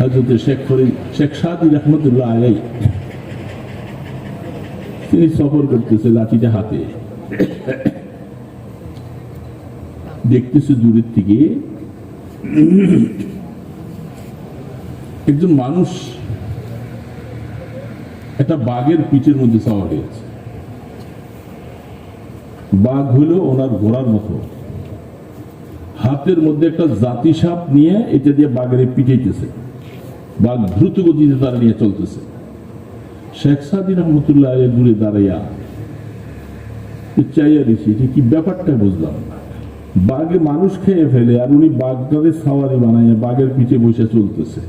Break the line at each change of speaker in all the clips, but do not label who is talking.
হজরত শেখ ফরিদ, শেখ সাদি রহমতুল্লাহ আলাই তিনি সফর করতেছে লাঠিটা হাতে। দেখতেছে দূরের থেকে। একজন মানুষ একটা বাঘের পিঠের মধ্যে সাওয়া হয়েছে। বাঘ হলো ওনার ঘোড়ার মতো। হাতের মধ্যে একটা জাতি সাপ নিয়ে এটা দিয়ে বাঘের পিটাইতেছে বাঘ দ্রুত গতিতে তারা নিয়ে চলতেছে। শেখ সাদি রহমতুল্লাহ আলী দূরে দাঁড়াইয়া চাইয়া দিছি যে কি ব্যাপারটা বুঝলাম বাঘে মানুষ খেয়ে ফেলে আর উনি বাঘটারে সাওয়ারি বানাইয়া বাঘের পিঠে বসে চলতেছে।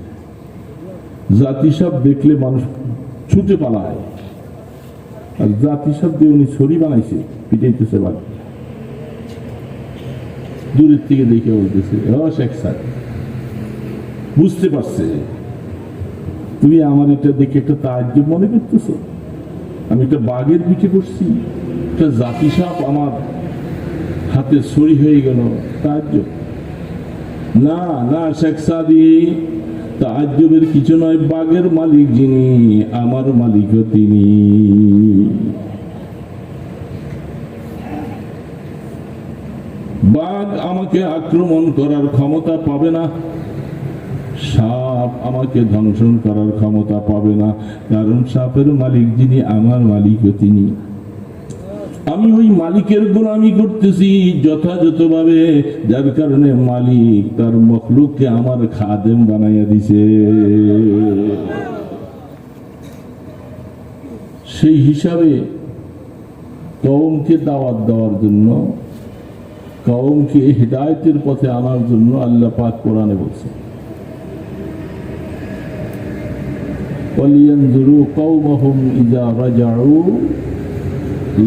জাতি সাপ দেখলে মানুষ ছুটে পালায়। আর জাতি সাপ দিয়ে উনি ছড়ি বানাইছে, পিটাইতেছে বাঘ। দূরের থেকে দেখে বলতেছে শেখ স্যার বুঝতে পারছে তুমি আমার এটা দেখে একটা তাজ্য মনে করতেছো। আমি একটা বাঘের পিঠে করছি একটা জাতি সাপ আমার হাতে ছড়ি হয়ে গেল। তাজ্য না না, শেখ সাদি, তাজ্জবের কিছু নয়, বাঘের মালিক যিনি, আমার মালিকও তিনি। বাঘ আমাকে আক্রমণ করার ক্ষমতা পাবে না। সাপ আমাকে ধ্বংসন করার ক্ষমতা পাবে না, কারণ সাপের মালিক যিনি, আমার মালিকও তিনি। আমি ওই মালিকের গোলামি করতেছি যথাযথভাবে, যার কারণে মালিক তার মখলুককে আমার খাদেম বানাইয়া দিছে। সেই হিসাবে কৌমকে দাওয়াত দেওয়ার জন্য কৌমকে হৃদায়তের পথে আনার জন্য আল্লাহ পাক কোরআনে বলছে। وَلْيَنْظُرُوا قَوْمَهُمْ إِذَا رَجَعُوا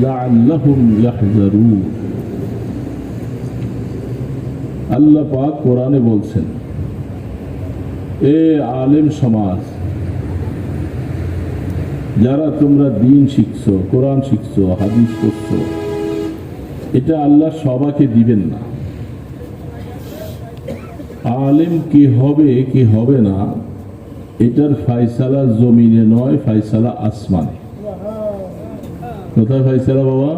لَعَلَّهُمْ يَحْذَرُونَ আল্লাহ পাক কোরআনে বলছেন এ আলেম সমাজ যারা তোমরা দিন শিখছো কোরআন শিখছো হাদিস করছো এটা আল্লাহ সবাইকে দিবেন না আলেম কি হবে কি হবে না এটার ফাইসালা জমিনে নয়, ফাইসালা আসমানে। কোথায় ফাইসালা বাবা?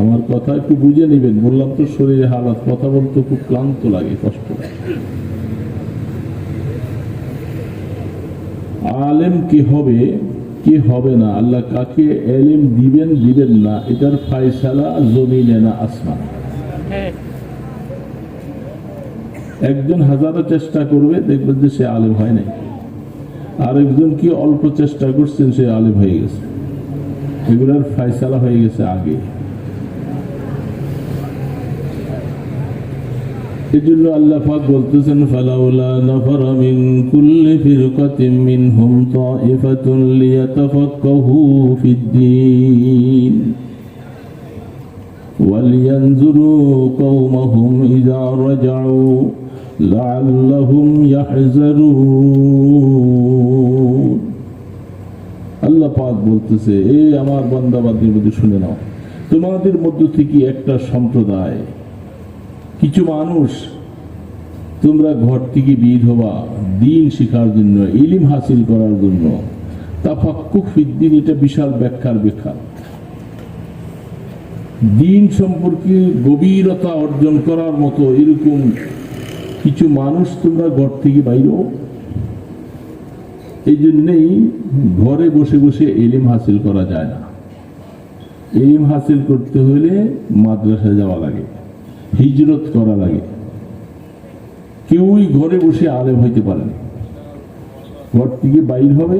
আমার কথা একটু বুঝে নেবেন, বললাম তো শরীরে হালাত, কথা বলতে খুব ক্লান্ত লাগে, কষ্ট আলেম কি হবে কি হবে না? আল্লাহ কাকে এলেম দিবেন দিবেন না, এটার ফাইসালা জমিনে না আসমান। একজন হাজারো চেষ্টা করবে, দেখবেন যে সে আলেম হয় নাই। আর একজন কি অল্প চেষ্টা করছেন সে আলেম হয়ে গেছে এগুলার ফাইসালা হয়ে গেছে আগে এই জন্য আল্লাহ পাক বলতেছেন ফালাউলা নাফারা মিন কুল্লি ফিরকাতিন মিনহুম তাইফাতুন লিয়াতাফাক্কাহু ফিদ্দীন ولينظروا قومهم إذا رجعوا لعلهم يحذرون আল্লাহ পাক বলতেছে এই আমার বান্দাবাদের মধ্যে শুনে নাও। তোমাদের মধ্য থেকে একটা সম্প্রদায়, কিছু মানুষ তোমরা ঘর থেকে বের হবা, দিন শেখার জন্য, ইলিম হাসিল করার জন্য। তাফাক্কুক ফিদ্দিন, এটা বিশাল ব্যাখ্যার ব্যাখ্যা। দিন সম্পর্কে গভীরতা অর্জন করার মতো এরকম কিছু মানুষ তোমরা ঘর থেকে বাইরো এই জন্যেই ঘরে বসে বসে এলিম হাসিল করা যায় না। এলিম হাসিল করতে হলে মাদ্রাসায় যাওয়া লাগে, হিজরত করা লাগে। কেউই ঘরে বসে আলেম হইতে পারে না। ঘর থেকে বাইর হবে,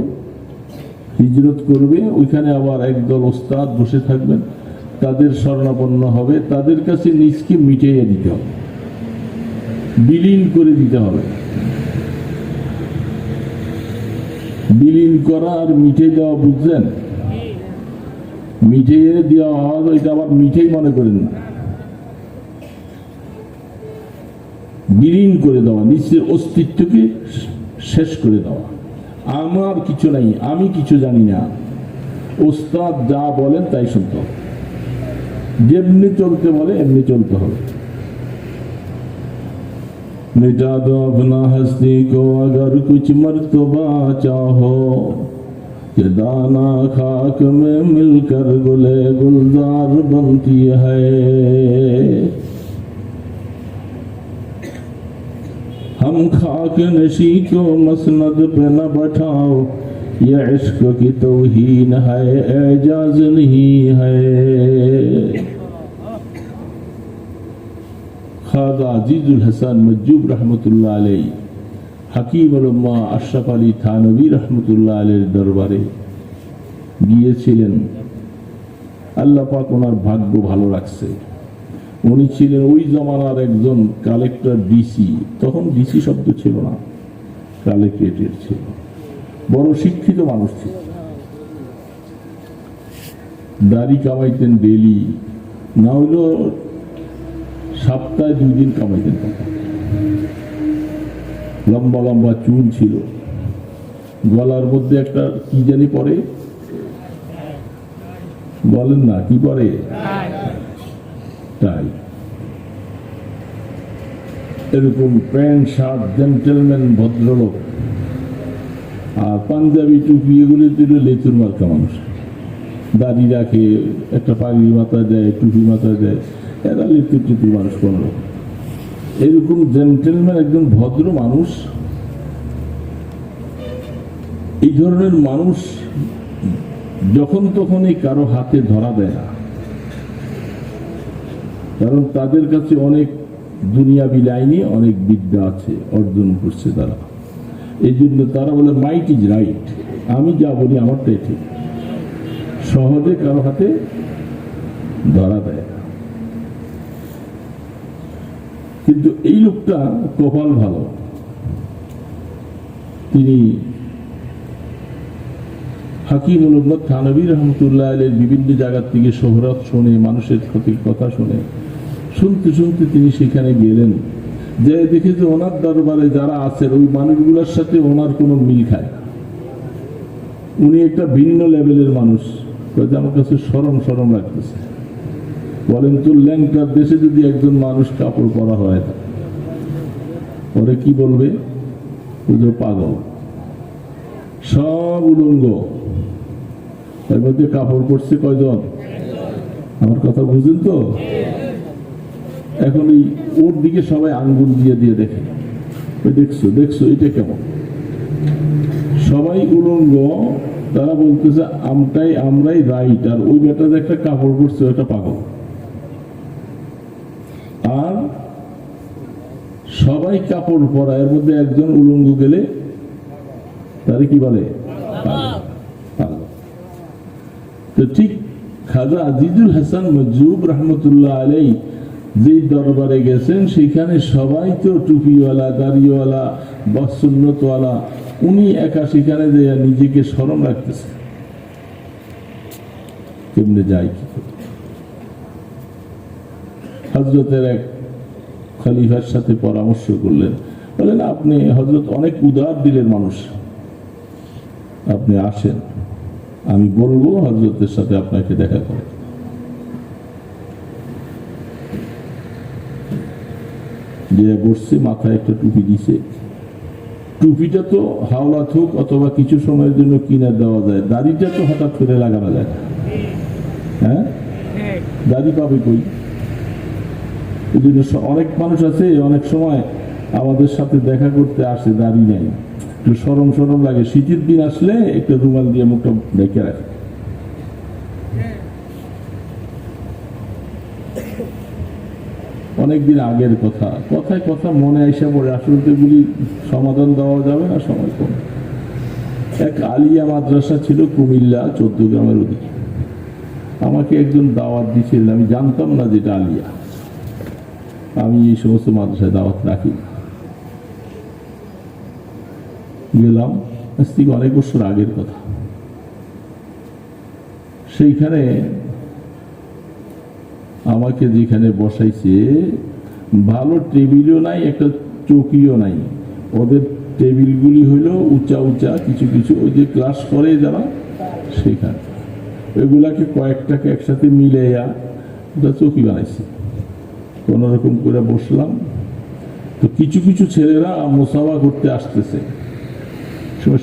হিজরত করবে, ওইখানে আবার একদল ওস্তাদ বসে থাকবেন, তাদের স্বর্ণাপন্ন হবে, তাদের কাছে নিজকে মিটিয়ে দিতে হবে, বিলীন করে দিতে হবে। বিলীন করা আর মিঠে দেওয়া বুঝছেন মিঠিয়ে দেওয়া হয় এটা আবার মিঠেই মনে করেন। না বিলীন করে দেওয়া, নিজের অস্তিত্বকে শেষ করে দেওয়া। আমার কিছু নাই, আমি কিছু জানি না। ওস্তাদ যা বলেন তাই শুনতে হবে। যেমনি চলতে বলে, এমনি চলতে হবে। مٹا دو اپنا ہستی کو اگر کچھ مرتبہ چاہو کہ دانا خاک میں مل کر گلے گلزار بنتی ہے۔ ہم خاک نشی کو مسند پہ نہ بٹھاؤ، یہ عشق کی توہین ہے، اعجاز نہیں ہے۔ খাজা আজিজুল হাসান মজ্জুব রহমতুল্লাহ আলাই হাকিম উম্মা আশরাফ আলী থানবী রহমতুল্লাহ আলের দরবারে গিয়েছিলেন। আল্লাহ ওনার ভাগ্য ভালো রাখছে। উনি ছিলেন ওই জমানার একজন কালেক্টর ডিসি তখন ডিসি শব্দ ছিল না কালেক্টরেট ছিল। বড় শিক্ষিত মানুষ ছিল। দাড়ি কামাইতেন ডেলি না হইলেও সপ্তাহে দুই দিন কামাইতেন। লম্বা লম্বা চুল ছিল। গলার মধ্যে একটা কি জানি পরে বলেন না, কি পরে তাই এরকম প্যান্ট, শার্ট, জেন্টেলম্যান, ভদ্রলোক। আর পাঞ্জাবি, টুপি, এগুলি দিল লেচুর মার্কা মানুষ। দাড়ি রাখে, একটা পাগড়ি মাথা দেয়, টুপি মাথা দেয়। এরা লিপ্ত টুপি মানুষ রকম এরকম জেন্টেলম্যান একজন ভদ্র মানুষ, এই ধরনের মানুষ যখন তখনই কারও হাতে ধরা দেয় কারণ তাদের কাছে অনেক দুনিয়াবি লাইনে অনেক বিদ্যা আছে, অর্জন করছে তারা। এই জন্য তারা বলে মাইট ইজ রাইট আমি যা বলি, আমারটাই ঠিক। সহজে কারও হাতে ধরা দেয় না কিন্তু এই লোকটা কপাল ভালো। তিনি হাকিমুল উম্মদ থানবী রহমতুল্লাহ আলের বিভিন্ন জায়গার থেকে শোহরত শুনে, মানুষের ক্ষতির কথা শুনে, শুনতে শুনতে তিনি সেখানে গেলেন। যে দেখে যে ওনার দরবারে যারা আছেন ওই মানুষগুলোর সাথে ওনার কোনো মিল খায়। উনি একটা ভিন্ন লেভেলের মানুষ। আমার কাছে সরম সরম লাগতেছে। বলেন তো ল্যাংটার দেশে যদি একজন মানুষ কাপড় পরা হয় পরে কি বলবে? পাগল। সব উলঙ্গ। এর মধ্যে কাপড় পরছে কয়জন? আমার কথা বুঝেন তো? এখন এই ওর দিকে সবাই আঙ্গুল দিয়ে দিয়ে দেখে। দেখছ দেখছ, এটা কেমন? সবাই উলঙ্গ, তারা বলতেছে, আমটাই আমরাই রাইট, আর ওই বেটা একটা কাপড় পরছে ওটা পাগল আর সবাই কাপড় পরা, এর মধ্যে একজন উলঙ্গ গেলে তারে কি বলে। তো ঠিক খাজা আজিজুল হাসান মজুব রহমতুল্লাহ আলাই যে দরবারে গেছেন, সেখানে সবাই তো টুপিওয়ালা, দাড়িওয়ালা, বা সুন্নতওয়ালা, উনি একা সেখানে যে নিজেকে স্মরণ রাখতেছে কেমনে যায় কি? হজরতের এক খলিফার সাথে পরামর্শ করলেন। বলেন আপনি হজরত অনেক উদার দিলের মানুষ। আপনি আসেন। আমি বলব হজরতের সাথে আপনাকে দেখা করে যে বসছে, মাথায় একটা টুপি দিছে। টুপিটা তো হাওলা থুক অথবা কিছু সময়ের জন্য কিনে দেওয়া যায়। দাড়িটা তো হঠাৎ করে লাগানো যায় হ্যাঁ? দাড়ি পাবে কই? এই জন্য অনেক মানুষ আছে, অনেক সময় আমাদের সাথে দেখা করতে আসে, দাঁড়িয়ে নেই একটু সরম সরম লাগে। শীতের দিন আসলে একটু রুমাল দিয়ে মুখটা ডেকে রাখে। অনেকদিন আগের কথা। কথায় কথা মনে আইসা পড়ে। আসলে সমাধান দেওয়া যাবে না, সময় কম। এক আলিয়া মাদ্রাসা ছিল কুমিল্লা, চোদ্দ গ্রামের ওদিকে। আমাকে একজন দাওয়াত দিয়েছিলেন আমি জানতাম না যেটা আলিয়া। আমি এই সমস্ত মাদ্রাসায় দাওয়াত রাখি। গেলাম, আজ থেকে অনেক বছর আগের কথা। সেইখানে আমাকে যেখানে বসাইছে, ভালো টেবিলও নাই, একটা চৌকিও নাই। ওদের টেবিলগুলি হইল উঁচা উঁচা, কিছু কিছু ওই যে ক্লাস করে যারা, সেখানে। ওইগুলাকে কয়েকটাকে একসাথে মিলাইয়া ওটা চৌকি বানাইছে। কোনো রকম করে বসলাম। তো কিছু কিছু ছেলেরা মোসাফা করতে আসতেছে।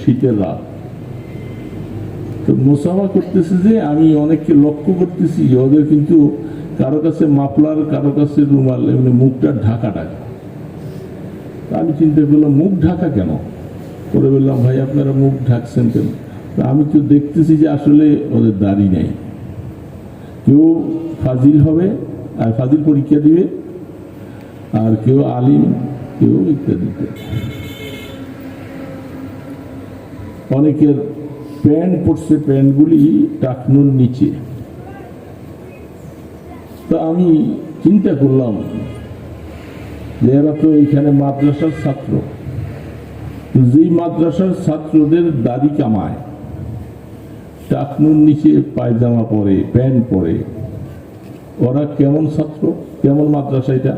শীতের রাত। তো মোসাফা করতেছে যে আমি অনেককে লক্ষ্য করতেছি যে ওদের কিন্তু কারও কাছে মাফলার, কারও কাছে রুমাল, এমনি মুখটা ঢাকা ঢাকা আমি চিন্তা করলাম, মুখ ঢাকা কেন? করে বললাম, ভাই, আপনারা মুখ ঢাকছেন কেন? আমি তো দেখতেছি যে আসলে ওদের দাড়ি নেই। কেউ ফাজিল হবে, আর ফাজিল পরীক্ষা দিবে আর কেউ আলিম, কেউ ইত্যাদি। অনেকের প্যান্ট পড়ছে, প্যান্টগুলি টাকনুর নিচে। তা আমি চিন্তা করলাম যে এরা তো এখানে মাদ্রাসার ছাত্র। যেই মাদ্রাসার ছাত্রদের দাড়ি কামায়, টাকনুর নিচে পায়জামা পরে, প্যান্ট পরে, ওরা কেমন ছাত্র, কেমন মাদ্রাসা এটা?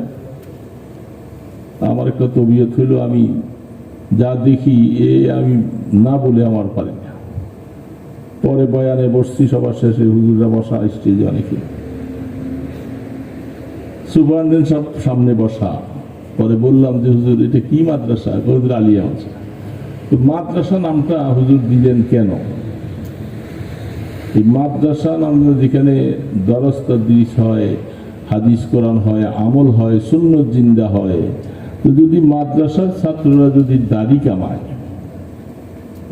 আমার একটা তবিয়ত হইল আমি যা দেখি, এ আমি না বলে আমার পারি না। পরে বয়ানে বসছি, সবার শেষে হুজুররা বসা, স্টেজে অনেকে। সুপারিনটেন্ডেন্ট সব সামনে বসা। পরে বললাম যে, হুজুর, এটা কি মাদ্রাসা? হুজুর, আলিয়া মাদ্রাসা। তো মাদ্রাসা নামটা হুজুর দিলেন কেন? এই মাদ্রাসা নাম যেখানে দরস্তা দিস হয়, হাদিস কোরআন হয়, আমল হয়, সুন্নত জিন্দা হয় তো যদি মাদ্রাসার ছাত্ররা যদি দাড়ি কামায়,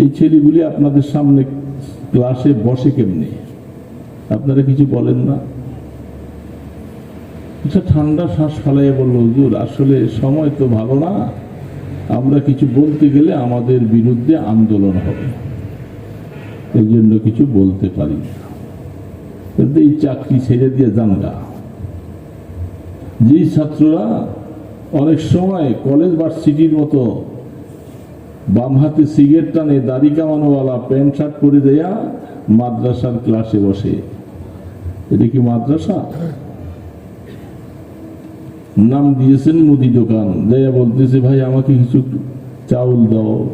এই ছেলেগুলি আপনাদের সামনে ক্লাসে বসে কেমনি? আপনারা কিছু বলেন না? আচ্ছা ঠান্ডা শ্বাস ফালাইয়া বলল, হুজুর, আসলে সময় তো ভালো না। আমরা কিছু বলতে গেলে আমাদের বিরুদ্ধে আন্দোলন হবে। এই জন্য কিছু বলতে পারি না। এই চাকরি ছেড়ে দিয়ে জানগা যেই ছাত্ররা অনেক সময় কলেজ ভার্সিটির মতো বাম হাতে সিগারেট টানে, দাড়ি কামানোওয়ালা প্যান্ট, শার্ট পরে দেয়া মাদ্রাসার ক্লাসে বসে। এটা কি মাদ্রাসা? নাম দিয়েছেন মুদি দোকান। দেয়া বলতেছে, ভাই, আমাকে কিছু চাউল দাও,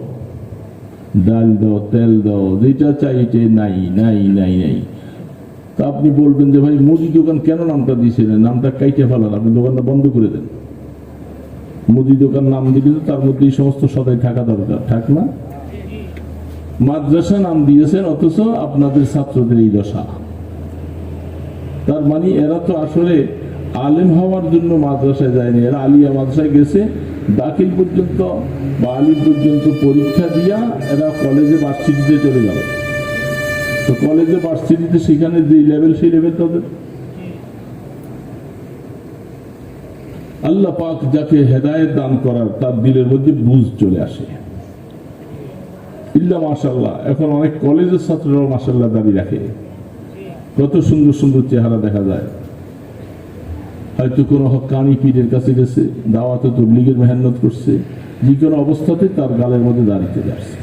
ডাল দাও, তেল দাও, যেটা চাই এটা নাই নাই নাই নাই। তা আপনি বলবেন যে, ভাই, মুদি দোকান কেন নামটা দিয়েছিলেন নামটা কাইটে ফেলান, আপনি দোকানটা বন্ধ করে দেন। মুদি দোকান নাম দিলে তো তার মধ্যে সমস্ত সদাই থাকা দরকার, থাক না? মাদ্রাসা নাম দিয়েছেন অথচ আপনাদের ছাত্রদের এই দশা। তার মানে এরা তো আসলে আলেম হওয়ার জন্য মাদ্রাসায় যায়নি, এরা আলিয়া মাদ্রাসায় গেছে, দাখিল পর্যন্ত বা আলিম পর্যন্ত পরীক্ষা দিয়া এরা কলেজে ভার্সিটিতে চলে যাবে। তো কলেজে ভার্সিটিতে সেখানে যে লেভেল সেই লেভেল তাদের। আল্লাহ পাক যাকে হেদায়েত দান করার তার দিলের মধ্যে বুঝ চলে আসে। ইল্লা মাশাল্লাহ এখন অনেক কলেজের ছাত্ররাও মাশাল্লাহ দাঁড়িয়ে রাখে। কত সুন্দর সুন্দর চেহারা দেখা যায়। হয়তো কোনো হকানি পীরের কাছে গেছে, দাওয়াতে তবলিগের মেহনত করছে, যে কোনো অবস্থাতে তার গালের মধ্যে দাঁড়িয়ে যাচ্ছে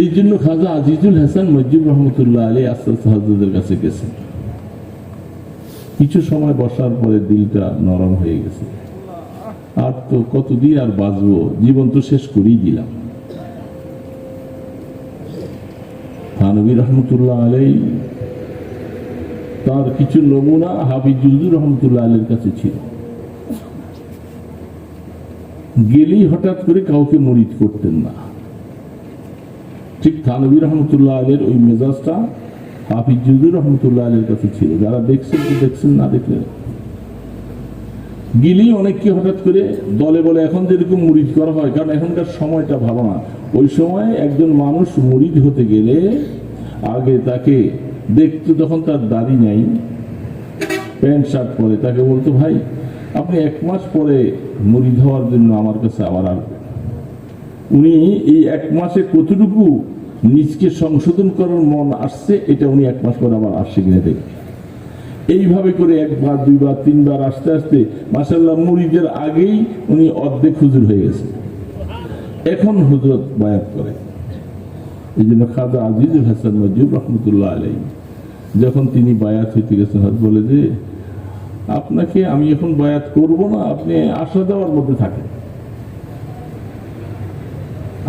এই জন্য খাজা আজিজুল হাসান মজিব রহমতুল্লাহ আলী আস্তে আস্তে হজরতের কাছে গেছেন। কিছু সময় বসার পরে দিলটা নরম হয়ে গেছে। আর তো কতদিন আর বাঁচবো? জীবন তো শেষ করেই দিলাম। থানবী রহমতুল্লাহ আলাই তার কিছু নমুনা হাফিজুজুর রহমতুল্লাহ আলের কাছে ছিল। গেলেই হঠাৎ করে কাউকে মরিদ করতেন না। ঠিক থানবী রহমতুল্লাহ আলের ওই মেজাজটা হাফিজুজুর রহমতুল্লাহ আলের কাছে ছিল। যারা দেখছেন তো দেখছেন না দেখলেন গিলি অনেককে হঠাৎ করে দলে বলে এখন যেরকম মুরিদ করা হয়, কারণ এখনকার সময়টা ভালো না। ওই সময় একজন মানুষ মুরিদ হতে গেলে আগে তাকে দেখতো যখন তার দাড়ি নাই, প্যান্ট, শার্ট পরে। তাকে বলতো, ভাই, আপনি এক মাস পরে মুরিদ হওয়ার জন্য আমার কাছে আবার আসবেন। উনি এই এক মাসে কতটুকু নিজকে সংশোধন করার মন আসছে, এটা উনি এক মাস পরে আবার আসছে কিনে দেখবে এইভাবে করে একবার, দুইবার, তিনবার আস্তে আস্তে মাসাল্লাহ মুরিদের আগেই উনি অর্ধেক হুজুর হয়ে গেছে। এখন হুজরত বায়াত করে। এই জন্য খাজা আজিজুল হাসান মজিব রহমতুল্লাহ আলাই যখন তিনি বায়াত হইতে গেছেন হয়তো বলে যে, আপনাকে আমি এখন বায়াত করব না, আপনি আশা দেওয়ার মধ্যে থাকেন।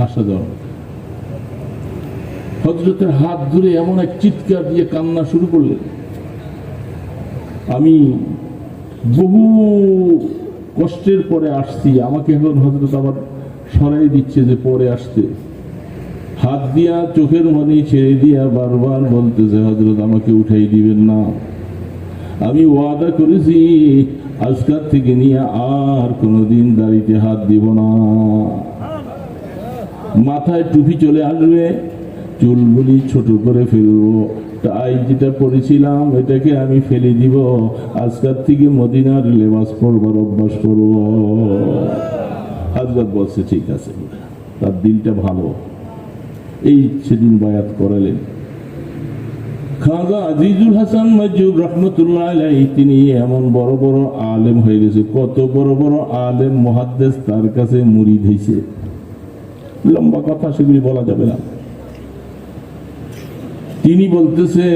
আশা দেওয়ার মধ্যে। হজরতের হাত ধরে এমন এক চিৎকার দিয়ে কান্না শুরু করলেন। আমি বহু কষ্টের পরে আসছি। আমাকে এখন হজরত আবার সরাই দিচ্ছে যে পরে আসতে। হাত দিয়া চোখের মানি ছেড়ে দিয়া বারবার বলতেছে হজরত আমাকে উঠাই দিবেন না। আমি ওয়াদা করেছি আজকাল থেকে নিয়ে আর কোনোদিন দাড়িতে হাত দিব না। মাথায় টুপি চলে আসবে। চুলগুলি ছোট করে ফেলব। তাই যেটা পড়েছিলাম, এটাকে আমি ফেলে দিব। আজকাল থেকে মদিনার লেবাস পরবার অভ্যাস করব। হাজরত বলছে, ঠিক আছে, তার দিলটা ভালো। এই সেদিন বায়াত করালেন। খাজা আজিজুল হাসান মজুব রহমতুল্লাহ তিনি এমন বড় বড় আলেম হয়ে গেছে। কত বড় বড় আলেম মহাদ্দেশ তার কাছে মুড়ি হয়েছে লম্বা কথা, সেগুলি বলা যাবে না। তিনি বলতেছে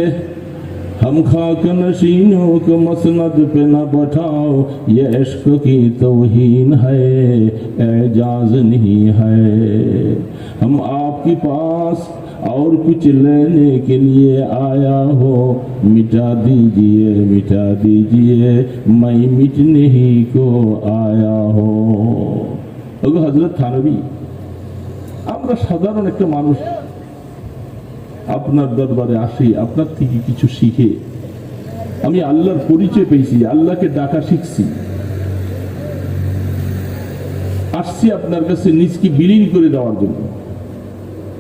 हम खाक नशीनों को मसनद पे न बैठाओ ये इश्क की तोहीन है एजाज नहीं है हम आपके पास और कुछ लेने के लिए आया हो मिटा दीजिए मिटा दीजिए मैं मिटने ही को आया हो ওগো হজরত থানবী আমরা সাধারণ একটা মানুষ আপনার দরবারে আসি, আপনার থেকে কিছু শিখে। আমি আল্লাহর পরিচয় পেয়েছি, আল্লাহকে ডাকা শিখছি। আসছি আপনার কাছে নিজকে বিলীন করে দেওয়ার জন্য।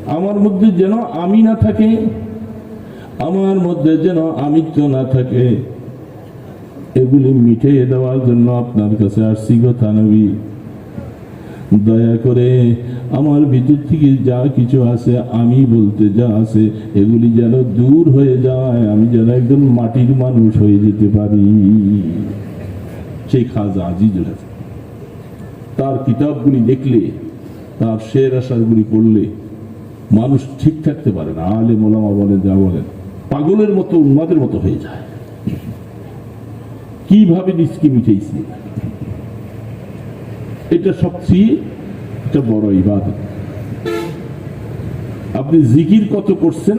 আমার মধ্যে যেন আমি না থাকে, আমার মধ্যে যেন আমিত্ব না থাকে। এগুলি মিটিয়ে দেওয়ার জন্য আপনার কাছে আসছি গো থানবী। দয়া করে আমার ভিতর থেকে যা কিছু আছে আমি বলতে যা আছে এগুলি যেন দূর হয়ে যায়, আমি যেন একজন মাটির মানুষ হয়ে যেতে পারি। সেই খাজা হাসান। তার কিতাবগুলি দেখলে, তার শের আশারগুলি পড়লে, মানুষ ঠিক থাকতে পারে না। আলে মোলামা বলেন, যা বলেন, পাগলের মতো উন্মাদের মতো হয়ে যায়। কীভাবে নিজকে মিটেইছি? এটা সবচেয়ে একটা বড় ইবাদত। আপনি জিকির কত করছেন?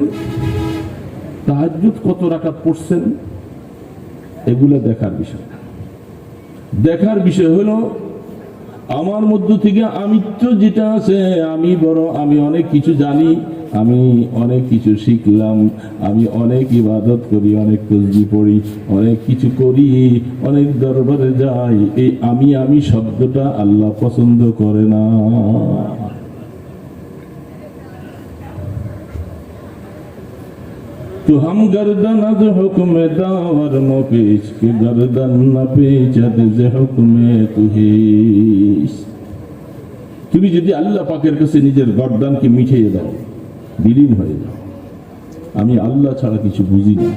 তাহাজুদ কত রাখা পড়ছেন? এগুলো দেখার বিষয়। দেখার বিষয় হলো, আমার মধ্য থেকে আমি তো যেটা আছে, আমি বড়, আমি অনেক কিছু জানি। আমি অনেক কিছু শিখলাম, আমি অনেক ইবাদত করি, অনেক তসবি পড়ি, অনেক কিছু করি, অনেক দরবারে যাই। এই আমি আমি শব্দটা আল্লাহ পছন্দ করে না। তো হাম গর্দন از حکم داور مو پیش کے گردن نہ যে হুকুমে তুহে তুমি যদি আল্লাহ পাকের কাছে নিজের গর্দানকে মিঠিয়ে দাও। বিলীন হয়ে যাও। আমি আল্লাহ ছাড়া কিছু বুঝি না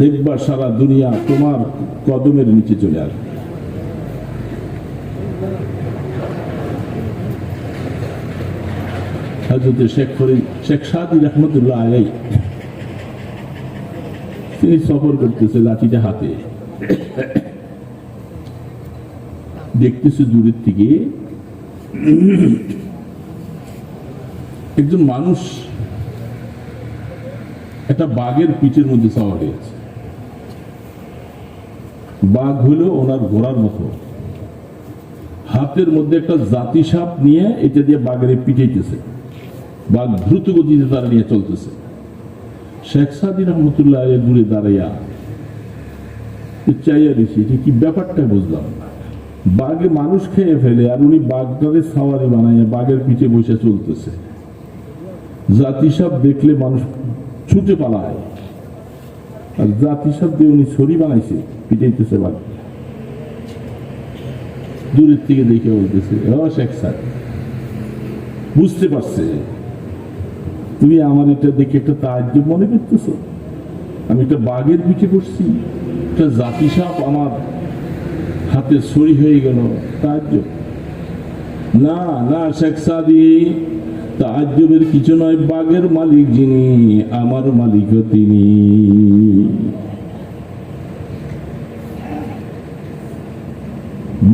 দেখবা সারা দুনিয়া তোমার কদমের নিচে চলে আসবে। শেখ শেখ সাদি তিনি সফর করতেছে লাঠিটা হাতে। দেখতেছে দূরের থেকে। একজন মানুষ একটা বাঘের পিঠের মধ্যে সওয়ার হয়েছে বাঘ হলো ওনার ঘোড়ার মতো। হাতের মধ্যে একটা জাতি সাপ নিয়ে এটা দিয়ে বাঘের পিঠাইতেছে। বাঘ দ্রুত গতিতে তারা নিয়ে চলতেছে। শেখ সাদি রহমতুল্লাহ দূরে দাঁড়াইয়া চাইয়া দিছি যে কি ব্যাপারটা বুঝলাম বাঘে মানুষ খেয়ে ফেলে আর উনি বাঘটারে সাওয়ারি বানাইয়া বাঘের পিঠে বসে চলতেছে। জাতি সাপ দেখলে মানুষ ছুটে পালায়। আর জাতি সাপ দিয়ে উনি ছড়ি বানাইছে, পিটাইতেছে বাঘ দূরের থেকে দেখে বলতেছে বুঝতে পারছে। তুমি আমার এটা দেখে একটা তার্য মনে করতেছো? আমি একটা বাঘের পিঠে পড়ছি একটা জাতি সাপ আমার হাতে সরি হয়ে গেল তার্য না না শেখ সাদি তাজ্জবের কিছু নয়, বাঘের মালিক যিনি, আমার মালিকও তিনি।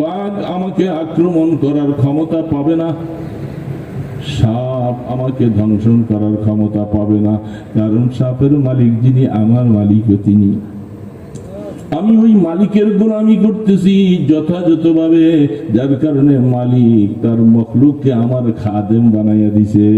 বাঘ আমাকে আক্রমণ করার ক্ষমতা পাবে না, সাপ আমাকে ধ্বংসন করার ক্ষমতা পাবে না, কারণ সাপের মালিক যিনি, আমার মালিকও তিনি। আমি ওই মালিকের গোলামি করতেছি যথাযথভাবে, যার কারণে মালিক তার মখলুককে আমার খাদেম বানাইয়া দিছে।